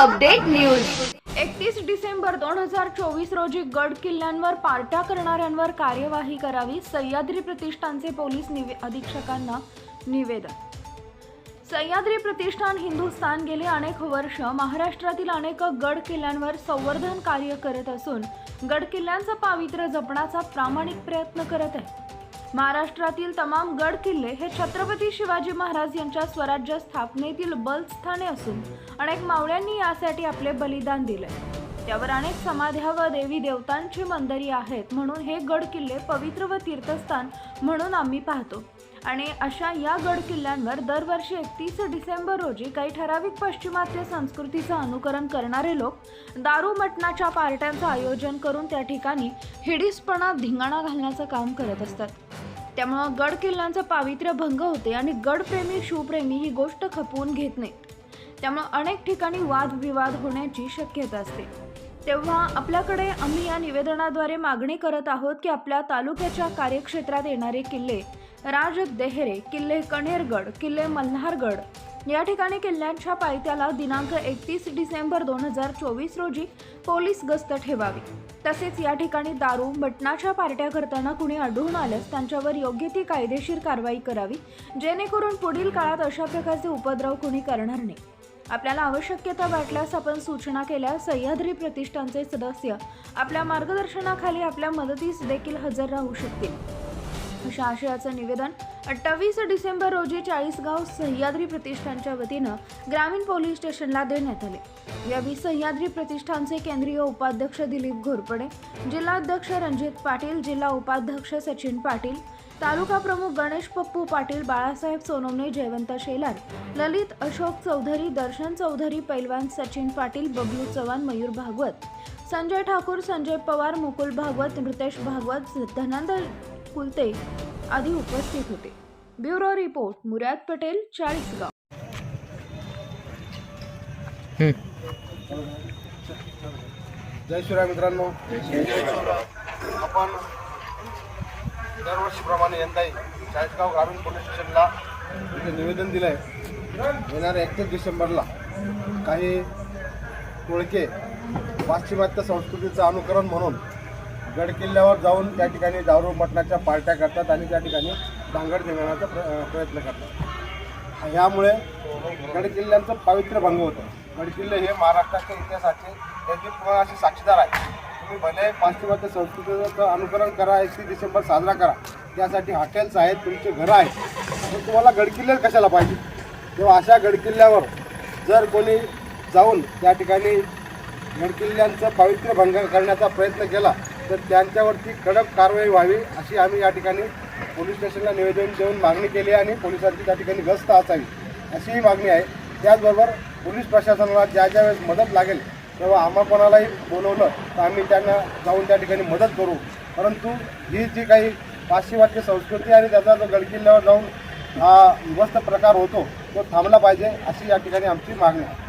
Update news. एकतीस डिसेंबर दोन हजार चोवीस रोजी गड किल्ल्यांवर पार्ट्या करणाऱ्यांवर कार्यवाही करावी सह्याद्री प्रतिष्ठानचे पोलीस निवे अधीक्षकांना निवेदन. सह्याद्री प्रतिष्ठान हिंदुस्थान गेले अनेक वर्ष महाराष्ट्रातील अनेक गड किल्ल्यांवर संवर्धन कार्य करत असून गड किल्ल्यांचं पावित्र्य जपण्याचा प्रामाणिक प्रयत्न करत आहे. महाराष्ट्रातील तमाम गड किल्ले हे छत्रपती शिवाजी महाराज यांच्या स्वराज्य स्थापनेतील बलस्थाने असून अनेक मावळ्यांनी यासाठी आपले बलिदान दिले त्यावर अनेक समाध्या व देवी देवतांची मंदिरी आहेत म्हणून हे गड किल्ले पवित्र व तीर्थस्थान म्हणून आम्ही पाहतो. आणि अशा या गड किल्ल्यांवर दरवर्षी एकतीस डिसेंबर रोजी काही ठराविक पाश्चिमात्य संस्कृतीचं अनुकरण करणारे लोक दारू मटणाच्या पार्ट्यांचं आयोजन करून त्या ठिकाणी हिडीसपणा धिंगाणा घालण्याचं काम करत असतात. त्यामुळं गड किल्ल्यांचं पावित्र्य भंग होते आणि गडप्रेमी शिवप्रेमी ही गोष्ट खपवून घेत नाहीत त्यामुळं अनेक ठिकाणी वादविवाद होण्याची शक्यता असते. तेव्हा आपल्याकडे आम्ही या निवेदनाद्वारे मागणी करत आहोत की आपल्या तालुक्याच्या कार्यक्षेत्रात येणारे किल्ले राज देहरे किल्ले कणेरगड किल्ले मल्हारगड या ठिकाणी किल्ल्यांच्या पायथ्याला दिनांक एकतीस डिसेंबर दोन हजार चोवीस रोजी पोलीस गस्त ठेवावी. तसेच या ठिकाणी दारू मटणाच्या पार्ट्या करताना कुणी आढळून आल्यास त्यांच्यावर योग्य ती कायदेशीर कारवाई करावी जेणेकरून पुढील काळात अशा प्रकारचे उपद्रव कुणी करणार नाही. आपल्याला आवश्यकता वाटल्यास आपण सूचना केल्यास सह्याद्री प्रतिष्ठानचे सदस्य आपल्या मार्गदर्शनाखाली आपल्या मदतीस देखील हजर राहू शकतील. अशा आशयाचं निवेदन. अठ्ठावीस डिसेंबर रोजी चाळीसगाव सह्याद्री प्रतिष्ठानच्या वतीनं ग्रामीण पोलीस स्टेशनला देण्यात आले. यावेळी सह्याद्री प्रतिष्ठानचे केंद्रीय उपाध्यक्ष दिलीप घोरपडे जिल्हाध्यक्ष रणजित पाटील जिल्हा उपाध्यक्ष सचिन पाटील तालुका प्रमुख गणेश पप्पू पाटील बाळासाहेब सोनवणे जयवंत शेलार ललित अशोक चौधरी दर्शन चौधरी पैलवान सचिन पाटील बबलू चव्हाण मयूर भागवत संजय ठाकूर संजय पवार मुकुल भागवत नृतेश भागवत कुलते आदी उपस्थित होते. Bureau report Murad Patel Chalisgaon. जय शिवराय मित्रांनो. आपण दरवर्षीप्रमाणे यंदाही चाळीसगाव ग्रामीण पोलीस स्टेशनला इथे निवेदन दिलं आहे येणाऱ्या एकतीस डिसेंबरला काही टोळके पाश्चिमात्य संस्कृतीचं अनुकरण म्हणून गड किल्ल्यावर जाऊन त्या ठिकाणी दारू मटणाच्या पार्ट्या करतात आणि त्या ठिकाणी भांगड धिंगाणाचा प्र प्रयत्न करतात. ह्यामुळे गडकिल्ल्यांचं पावित्र्य भंग होतं. गडकिल्ले हे महाराष्ट्राच्या इतिहासाचे त्यांची असे साक्षीदार आहे तुम्ही भले पाश्चिमात्य संस्कृतीचं अनुकरण करा एकतीस डिसेंबर साजरा करा. त्यासाठी हॉटेल्स आहेत तुमचे घरं आहेत. पण तुम्हाला गडकिल्ले कशाला पाहिजे? तेव्हा अशा गडकिल्ल्यावर जर कोणी जाऊन त्या ठिकाणी गडकिल्ल्यांचं पावित्र्य भंग करण्याचा प्रयत्न केला तर त्यांच्यावरती कडक कारवाई व्हावी अशी आम्ही या ठिकाणी पोलीस स्टेशनला निवेदन देऊन मागणी केली आहे आणि पोलिसांची त्या ठिकाणी गस्त असावी अशी ही मागणी आहे. त्याचबरोबर पोलीस प्रशासनाला ज्या ज्या वेळेस मदत लागेल तेव्हा आम्हा कोणालाही बोलवलं तर आम्ही त्यांना जाऊन त्या ठिकाणी मदत करू. परंतु ही जी काही पाश्चिमात्य संस्कृती आणि त्याचा जो गडकिल्ल्यावर जाऊन हा विभस्त प्रकार होतो तो थांबला पाहिजे अशी या ठिकाणी आमची मागणी आहे.